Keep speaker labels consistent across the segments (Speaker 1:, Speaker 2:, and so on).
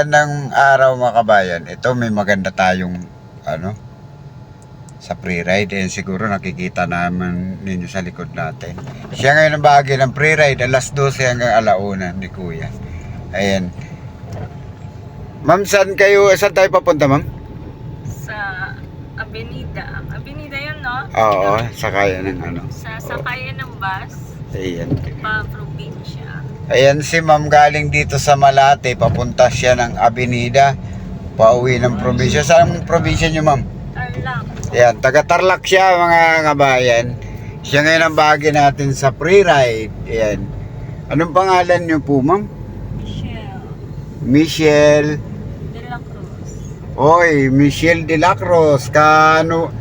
Speaker 1: magandang araw mga kabayan. Ito may maganda tayong ano sa pre-ride. Eh, siguro nakikita naman ninyo sa likod natin. Siya ngayon ang bahagi ng pre-ride. Alas 12 hanggang alauna ni Kuya. Ayan. Ma'am, saan kayo? Saan tayo papunta, ma'am?
Speaker 2: sa Avenida. Avenida yun, no?
Speaker 1: Oo, sa kaya ng ano.
Speaker 2: Sa sakayan ng bus,
Speaker 1: Ayan.
Speaker 2: pa probinsya.
Speaker 1: Ayan si ma'am galing dito sa Malate. Papunta siya ng Avenida. Pauwi ng probinsya. Saan probinsya niyo, ma'am?
Speaker 2: Tarlac.
Speaker 1: Ayan, taga Tarlac siya mga kabayan. Siya ngayon ang bahagi natin sa pre-ride. Ayan. Anong pangalan niyo po, ma'am?
Speaker 2: Michelle.
Speaker 1: Michelle.
Speaker 2: De La Cruz.
Speaker 1: Oy, Michelle De La Cruz. Kano,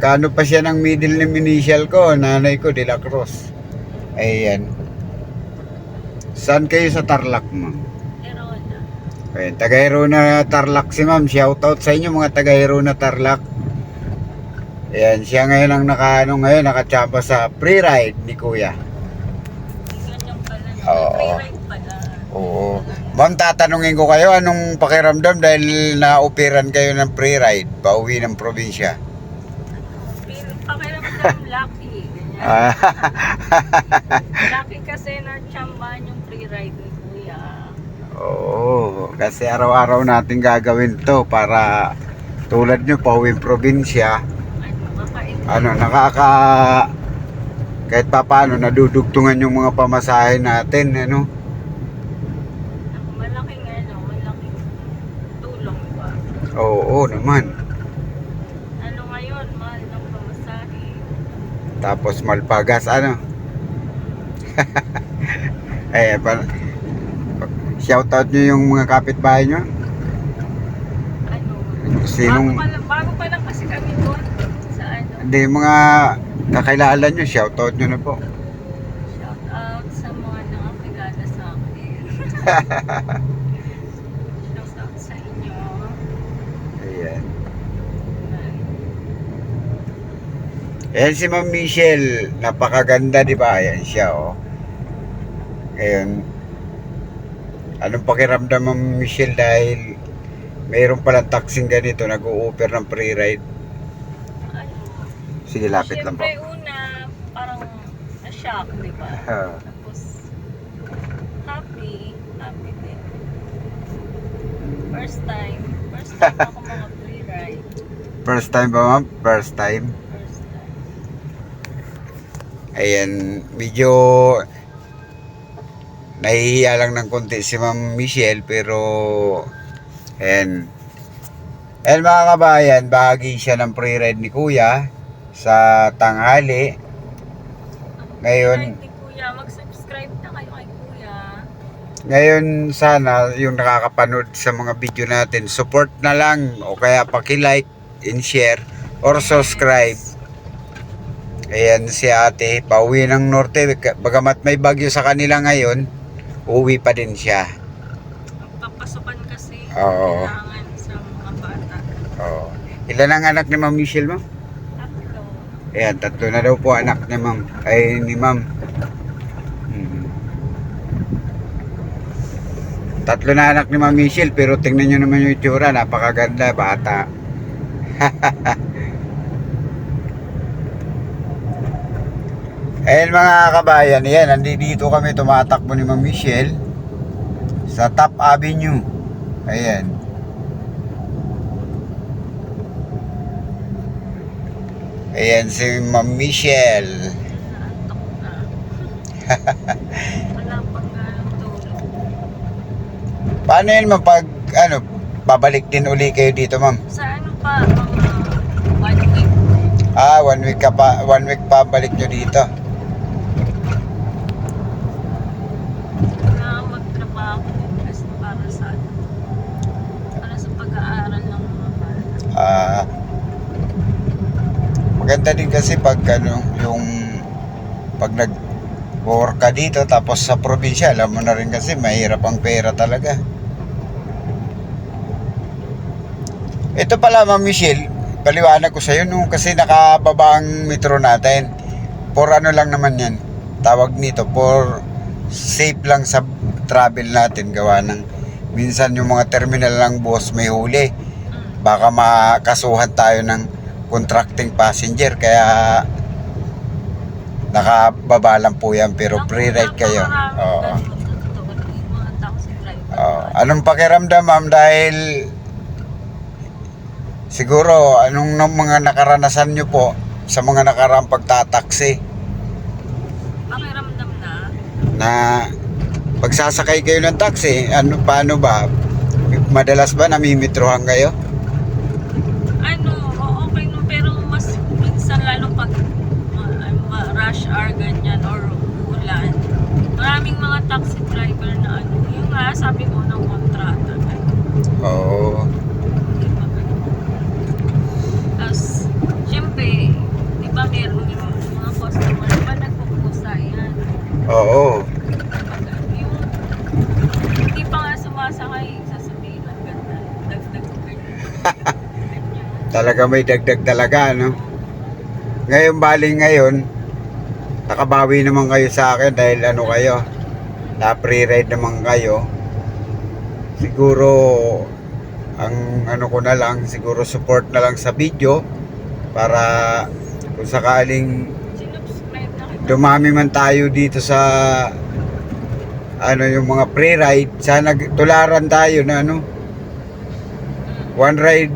Speaker 1: kano pa siya ng middle name initial ko? Nanay ko, De La Cruz. Ayan. Saan kayo sa Tarlac, ma'am?
Speaker 2: Erona.
Speaker 1: Ayan, taga na Tarlac si ma'am. Shoutout sa inyo mga taga na Tarlac. Ayan, siya ngayon ang naka, ano, ngayon, nakachamba sa pre-ride ni Kuya.
Speaker 2: Pala.
Speaker 1: Oo.
Speaker 2: Pre-ride pala.
Speaker 1: Oo. Ma'am, tatanungin ko kayo, anong pakiramdam dahil na-operan kayo ng pre-ride, pauwi ng probinsya?
Speaker 2: Feel, pakiramdam lucky. Ganyan. Lucky kasi na-chambahan yung pre-ride ni Kuya.
Speaker 1: Oo, kasi araw-araw natin gagawin to para tulad nyo, pauwi ng probinsya,
Speaker 2: Ano, makain.
Speaker 1: ano, nakaka kahit pa paano nadudugtungan yung mga pamasahe natin, ano?
Speaker 2: Malaking ano, malaking tulong ba?
Speaker 1: Oo, naman.
Speaker 2: Ano ngayon, mahal ng pamasahe.
Speaker 1: Tapos malpagas, ano? eh, pa, shoutout nyo yung mga kapitbahay nyo.
Speaker 2: Ano?
Speaker 1: Sinong,
Speaker 2: Bago pa lang, bago pa lang kasi kami doon sa ano.
Speaker 1: hindi, mga kakilala nyo, shoutout nyo na po.
Speaker 2: Shout out sa mga nakakilala sa akin. Shout out sa inyo.
Speaker 1: Ayan. Ayan si Ma'am Michelle, napakaganda, di ba? Ayan siya, oh. Ngayon, anong pakiramdam Ma'am Michelle dahil mayroon palang taxing ganito, nag-o-offer ng pre-ride.
Speaker 2: Ano?
Speaker 1: Sige, lapit lang po.
Speaker 2: Siyempre una, parang na-shock, di ba?
Speaker 1: Ah.
Speaker 2: Tapos, happy. Happy din. First time. First time ako mga free-ride.
Speaker 1: First time ba, Ma'am? First time.
Speaker 2: First time.
Speaker 1: Ayan, medyo nahihiya lang ng konti si Ma'am Michelle pero ayan. Ayan mga kabayan, bahagi siya ng pre-ride ni Kuya sa tanghali. Ngayon,
Speaker 2: Kuya, mag-subscribe na kayo kay Kuya.
Speaker 1: ngayon sana yung nakakapanood sa mga video natin, support na lang o kaya paki-like and share or subscribe. Ayan si ate, pauwi ng norte. Bagamat may bagyo sa kanila ngayon, uwi pa din siya.
Speaker 2: Ang papasukan kasi,
Speaker 1: Oo.
Speaker 2: kailangan sa mga bata.
Speaker 1: Oh. Ilan ang anak ni Ma'am Michelle, ma'am?
Speaker 2: Tatlo.
Speaker 1: Ayan, tatlo na daw po anak ni Ma'am. Ay, ni Ma'am. Mhm. Tatlo na anak ni Ma'am Michelle, pero tingnan nyo naman yung itsura, napakaganda, bata. Ayan mga kabayan, yan, nandito kami tumatakbo ni Ma'am Michelle sa Top Avenue. Ayan. Ayan si Ma'am Michelle. Paano yun ma'am pag ano, babalik din uli kayo dito ma'am?
Speaker 2: Sa ano pa, mga one week.
Speaker 1: Ah, one week ka pa, one week pa balik nyo dito.
Speaker 2: na magtrabaho din kasi para sa para sa pag-aaral ng mga
Speaker 1: Ah, maganda din kasi pag ano, yung pag nag work ka dito tapos sa probinsya, alam mo na rin kasi mahirap ang pera talaga. Ito pala Ma'am Michelle, paliwanag ko sa iyo nung kasi nakababa ang metro natin. For ano lang naman yan, tawag nito, for safe lang sa travel natin gawa ng minsan yung mga terminal ng boss may huli. Baka makasuhan tayo ng contracting passenger kaya nakababa lang po yan pero
Speaker 2: Naku,
Speaker 1: pre-ride kayo. Oo. Oo. anong pakiramdam ma'am dahil siguro anong mga nakaranasan nyo po sa mga nakaraang pagtataksi
Speaker 2: Pakiramdam na,
Speaker 1: na pagsasakay kayo ng taxi, ano paano ba? Madalas ba namimitrohan kayo?
Speaker 2: ano, o- okay no, pero mas minsan lalo pag ma- ma- rush hour ganyan or ulan. Maraming mga taxi driver na ano, yung nga sabi ko ng kontrata.
Speaker 1: Oo.
Speaker 2: ganun. Tapos, syempre, di ba meron yung mga customer pa nagpupusa yan.
Speaker 1: Oo.
Speaker 2: Yung hindi pa nga sumasakay, sasabihin ng ganda, dagdag ko.
Speaker 1: Talaga may dagdag talaga, no? Ngayon, bali ngayon, nakabawi naman kayo sa akin dahil ano kayo, na pre-ride naman kayo. Siguro, ang ano ko na lang, siguro support na lang sa video para kung sakaling dumami man tayo dito sa ano yung mga pre-ride, sana tularan tayo na ano, one ride,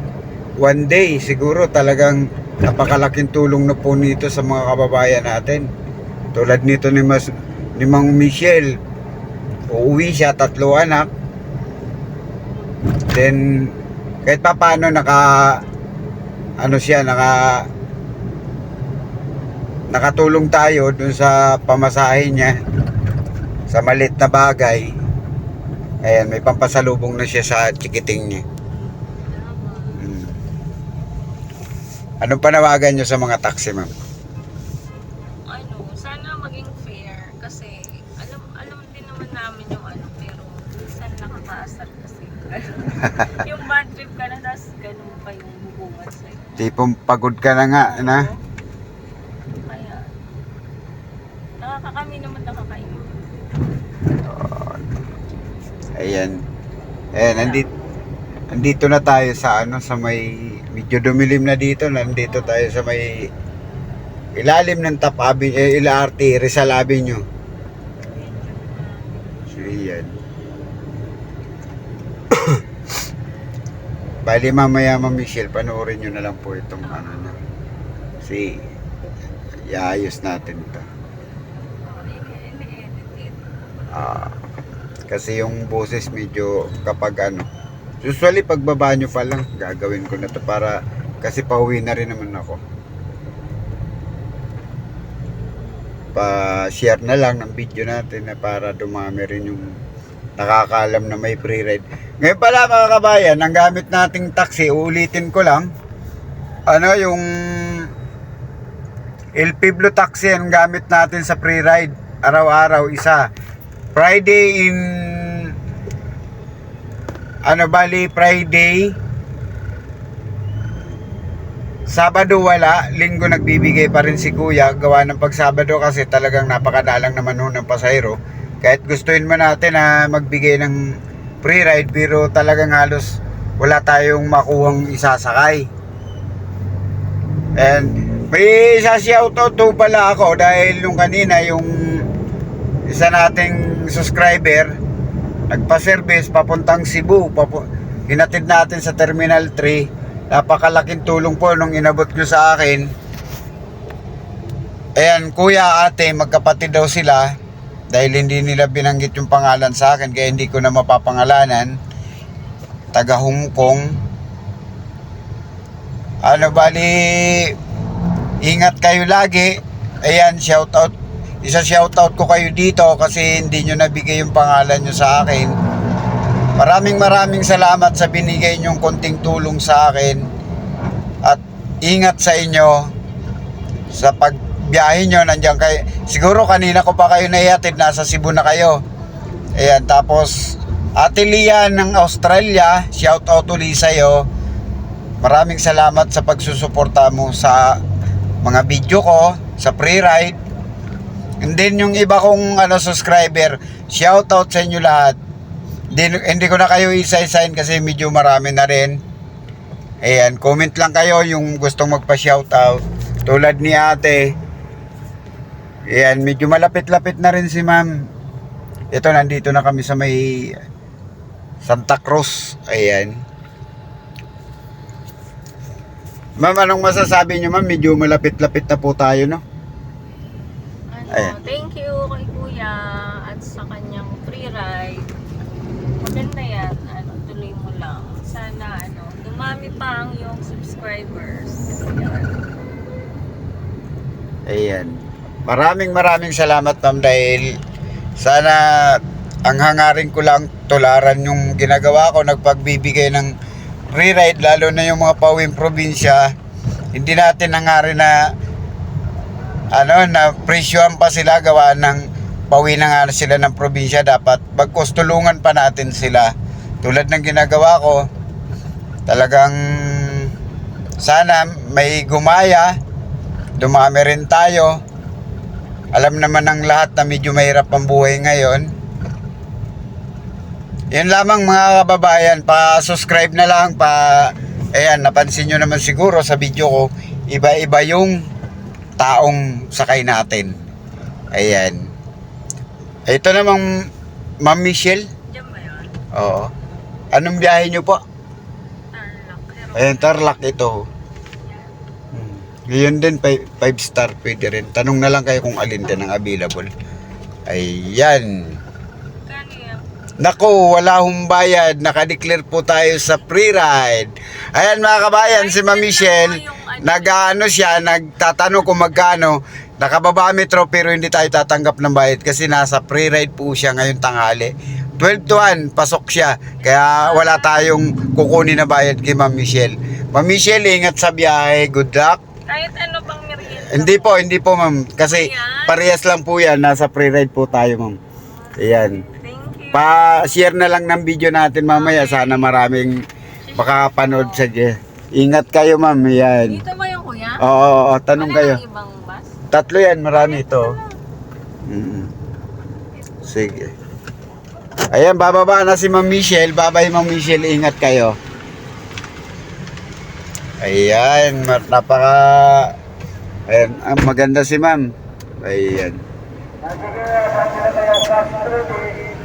Speaker 1: one day, siguro talagang napakalaking tulong na po nito sa mga kababayan natin. Tulad nito ni, Mas, ni Mang Michelle, uuwi siya, tatlo anak. Then, kahit pa paano naka, ano siya, naka, nakatulong tayo dun sa pamasahe niya sa malit na bagay. Ayan, may pampasalubong na siya sa chikiting niya.
Speaker 2: Tama.
Speaker 1: Mm. Anong panawagan nyo sa mga taxi, ma'am?
Speaker 2: Sana maging fair kasi alam alam din naman namin yung ano pero minsan nakakaasar kasi. yung bad trip ka na tapos ganun pa yung bubungat sa'yo.
Speaker 1: Tipong pagod ka na nga, na?
Speaker 2: Kaya, nakakakami naman nakakainin.
Speaker 1: Ayan. Ayan, andito, andito na tayo sa ano, sa may, medyo dumilim na dito, nandito tayo sa may ilalim ng Top Avenue, eh, LRT, Rizal Avenue. So, yan. Bali mamaya Ma'am Michelle, panoorin nyo na lang po itong ano na. Si, iayos natin ito. Ah, kasi yung boses medyo kapag ano, usually pagbaba nyo pa lang, gagawin ko na to para, kasi pauwi na rin naman ako. Pa-share na lang ng video natin na para dumami rin yung nakakaalam na may free ride. Ngayon pala mga kabayan, ang gamit nating taxi, uulitin ko lang, ano yung El Piblo taxi ang gamit natin sa free ride. Araw-araw isa. Friday in ano bali Friday Sabado wala, linggo nagbibigay pa rin si Kuya gawa ng pag Sabado kasi talagang napakadalang naman ho ng pasahero. Kahit gustuin man natin na magbigay ng free ride pero talagang halos wala tayong makuhang isasakay. And may isa shoutout to pala ako dahil yung kanina yung isa nating subscriber nagpa-service papuntang Cebu papu hinatid natin sa Terminal 3 napakalaking tulong po nung inabot nyo sa akin. Ayan kuya ate magkapatid daw sila dahil hindi nila binanggit yung pangalan sa akin kaya hindi ko na mapapangalanan. Taga Hong Kong ano bali ingat kayo lagi. Ayan shoutout. Isa shoutout ko kayo dito kasi hindi nyo nabigay yung pangalan nyo sa akin maraming maraming salamat sa binigay nyong konting tulong sa akin. At ingat sa inyo sa pagbiyahe nyo nandiyan kayo. Siguro kanina ko pa kayo naihatid. Nasa Cebu na kayo. Ayan tapos Ate Lian ng Australia shoutout ulit sa'yo. Maraming salamat sa pagsusuporta mo sa mga video ko sa pre-ride. And then yung iba kong ano subscriber, shoutout sa inyo lahat. Di, hindi ko na kayo isa-sign kasi medyo marami na rin. Ayan, comment lang kayo yung gustong magpa-shoutout. Tulad ni ate. Ayan, medyo malapit-lapit na rin si ma'am. Ito, nandito na kami sa may Santa Cruz. Ayan. Ma'am, anong masasabi niyo ma'am? Medyo malapit-lapit na po tayo, no?
Speaker 2: Ano,
Speaker 1: Ayan.
Speaker 2: thank you kay Kuya at sa kanyang free ride. Maganda yan. Ano, tuloy mo lang. Sana, ano, dumami pa ang yung subscribers. Yan.
Speaker 1: Ayan. Maraming maraming salamat ma'am dahil sana ang hangarin ko lang tularan yung ginagawa ko nagpagbibigay ng free ride lalo na yung mga pauwing probinsya hindi natin hangarin na ano na presyohan pa sila gawa ng pauwi na nga sila ng probinsya dapat magkostulungan pa natin sila tulad ng ginagawa ko talagang sana may gumaya dumami rin tayo. Alam naman ng lahat na medyo mahirap ang buhay ngayon. Yun lamang mga kababayan, pa-subscribe na lang, pa... Ayan, napansin nyo naman siguro sa video ko, iba-iba yung taong sakay natin. Ayan. Ito namang Ma'am Michelle.
Speaker 2: Diyan ba yun?
Speaker 1: Oo. Anong biyahe nyo po?
Speaker 2: Tarlac.
Speaker 1: Ayan, Tarlac ito. Hmm. Ngayon din, 5 star pwede rin. Tanong na lang kayo kung alin din ang available. Ayan.
Speaker 2: Yan?
Speaker 1: Nako, wala hong bayad. Nakadeclare po tayo sa free ride. Ayan mga kabayan, si Ma'am Michelle, nag-ano siya, nagtatanong kung magkano. Nakababametro pero hindi tayo tatanggap ng bayad kasi nasa free ride po siya ngayon tanghali. 12 to 1, pasok siya. Kaya wala tayong kukunin na bayad kay Ma'am Michelle. Ma'am Michelle, ingat sa biyahe. Good luck.
Speaker 2: Kahit ano bang merienda.
Speaker 1: Hindi po, hindi po ma'am. Kasi parehas lang po yan. Nasa free ride po tayo ma'am. Ayan.
Speaker 2: Thank you.
Speaker 1: Pa-share na lang ng video natin mamaya. Sana maraming makapanood sa Ingat kayo ma'am. Ayan.
Speaker 2: Dito ba yung kuya?
Speaker 1: Oo, oo, oo. tanong
Speaker 2: Wala
Speaker 1: kayo.
Speaker 2: nang ibang?
Speaker 1: Tatlo yan, marami ito. Mm. Sige. Ayan, bababa na si Ma'am Michelle. Babay Ma'am Michelle, ingat kayo. Ayan, napaka... Ayan, ah, maganda si Ma'am. Ayan.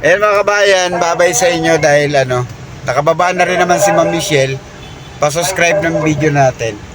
Speaker 1: Ayan mga kabayan, babay sa inyo dahil ano, nakababa na rin naman si Ma'am Michelle. Pa-subscribe ng video natin.